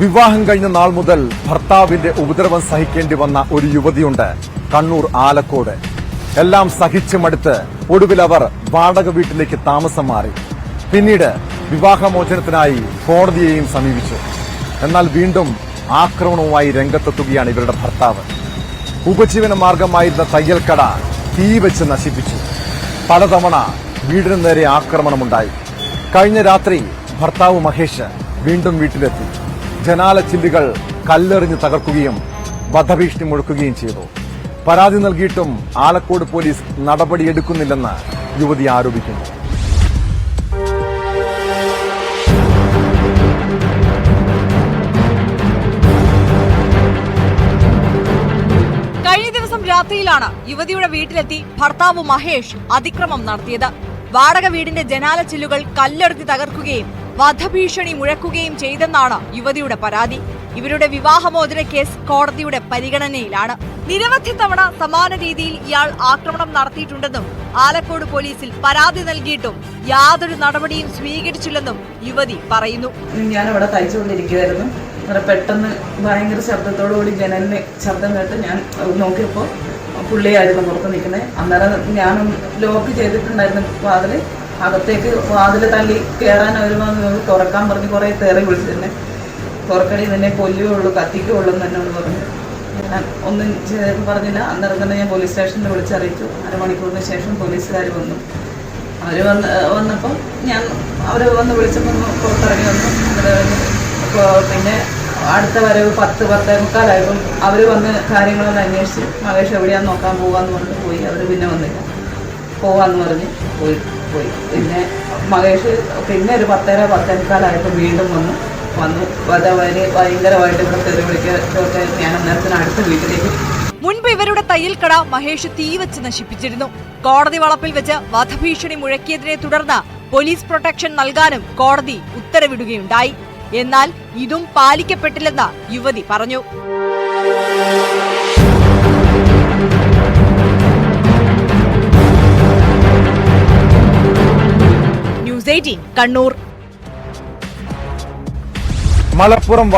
വിവാഹം കഴിഞ്ഞ നാൾ മുതൽ ഭർത്താവിന്റെ ഉപദ്രവം സഹിക്കേണ്ടി വന്ന ഒരു യുവതിയുണ്ട് കണ്ണൂർ ആലക്കോട്. എല്ലാം സഹിച്ചു മടുത്ത് ഒടുവിൽ അവർ വാടക വീട്ടിലേക്ക് താമസം മാറി. പിന്നീട് വിവാഹമോചനത്തിനായി കോടതിയെയും സമീപിച്ചു. എന്നാൽ വീണ്ടും ആക്രമണവുമായി രംഗത്തെത്തുകയാണ് ഇവരുടെ ഭർത്താവ്. ഉപജീവന മാർഗമായിരുന്ന തയ്യൽക്കട തീ വെച്ച് നശിപ്പിച്ചു. പലതവണ വീടിന് നേരെ ആക്രമണമുണ്ടായി. കഴിഞ്ഞ രാത്രി ഭർത്താവ് മഹേഷ് വീണ്ടും വീട്ടിലെത്തി. ജനാല ചില്ലുകൾ കല്ലെറിഞ്ഞ് തകർക്കുകയും വധഭീഷണി മുഴക്കുകയും ചെയ്തു. പരാതി നൽകിയിട്ടും ആലക്കോട് പോലീസ് നടപടിയെടുക്കുന്നില്ലെന്ന് യുവതി ആരോപിക്കുന്നു. കഴിഞ്ഞ ദിവസം രാത്രിയിലാണ് യുവതിയുടെ വീട്ടിലെത്തി ഭർത്താവ് മഹേഷ് അതിക്രമം നടത്തിയത്. വാടക വീടിന്റെ ജനാല ചില്ലുകൾ കല്ലെടുത്തി തകർക്കുകയും വധഭീഷണി മുഴക്കുകയും ചെയ്തെന്നാണ് യുവതിയുടെ പരാതി. ഇവരുടെ വിവാഹമോചന കേസ് കോടതിയുടെ പരിഗണനയിലാണ്. നിരവധി തവണ സമാന രീതിയിൽ ഇയാൾ ആക്രമണം നടത്തിയിട്ടുണ്ടെന്നും ആലക്കോട് പോലീസിൽ പരാതി നൽകിയിട്ടും യാതൊരു നടപടിയും സ്വീകരിച്ചില്ലെന്നും യുവതി പറയുന്നു. ഞാൻ അവിടെ തയ്ച്ചുകൊണ്ടിരിക്കുകയായിരുന്നു അങ്ങനെ പെട്ടെന്ന് ഭയങ്കര ശബ്ദത്തോടുകൂടി ജനലിന് ശബ്ദം കേട്ട് ഞാൻ നോക്കിയപ്പോൾ പുള്ളിയായിരുന്നു പുറത്ത് നിൽക്കുന്നത്. അന്നേരം ഞാനും ലോക്ക് ചെയ്തിട്ടുണ്ടായിരുന്നു വാതിൽ അകത്തേക്ക് വാതിൽ തള്ളി കയറാൻ വരുമ്പോൾ തുറക്കാൻ പറഞ്ഞ് കുറേ തേറി വിളിച്ചിരുന്നെ തുറക്കടി നിന്നെ കൊല്ലുകയുള്ളൂ കത്തിക്കുകയുള്ളൂ എന്ന് എന്നോട് പറഞ്ഞു. ഞാൻ ഒന്നും പറഞ്ഞില്ല. അന്നേരം തന്നെ ഞാൻ പോലീസ് സ്റ്റേഷനിൽ വിളിച്ചറിയിച്ചു. അരമണിക്കൂറിന് ശേഷം പോലീസുകാർ വന്നു. അവർ വന്ന് വന്നപ്പം ഞാൻ അവർ വന്ന് വിളിച്ചപ്പോൾ പുറത്തിറങ്ങി വന്നു. അത് പിന്നെ അടുത്ത വരവ് പത്ത് പത്തേ മുക്കാലായപ്പം അവർ വന്ന് കാര്യങ്ങളൊന്ന് അന്വേഷിച്ച് മഹേഷ് എവിടെയാന്ന് നോക്കാൻ പോകാമെന്ന് പറഞ്ഞ് പോയി. അവർ പിന്നെ വന്നില്ല. പോവാന്ന് പറഞ്ഞ് പോയി പോയി. പിന്നെ മഹേഷ് പിന്നെ ഒരു പത്തര പത്തേ മുക്കാലായപ്പോൾ വീണ്ടും വന്നു. വന്നു. അതവര് ഭയങ്കരമായിട്ട് ഇവിടെ തെറി വിളിക്കൊക്കെ ഞാൻ അന്നേരത്തിന് അടുത്ത വീട്ടിലേക്ക്. മുൻപ് ഇവരുടെ തയ്യൽക്കട മഹേഷ് തീ വെച്ച് നശിപ്പിച്ചിരുന്നു. കോടതി വളപ്പിൽ വെച്ച് വധഭീഷണി മുഴക്കിയതിനെ തുടർന്ന് പോലീസ് പ്രൊട്ടക്ഷൻ നൽകാനും കോടതി ഉത്തരവിടുകയുണ്ടായി. എന്നാൽ ഇതും പാലിക്കപ്പെട്ടില്ലെന്ന് യുവതി പറഞ്ഞു. എയ്റ്റീൻ കണ്ണൂർ. മലപ്പുറം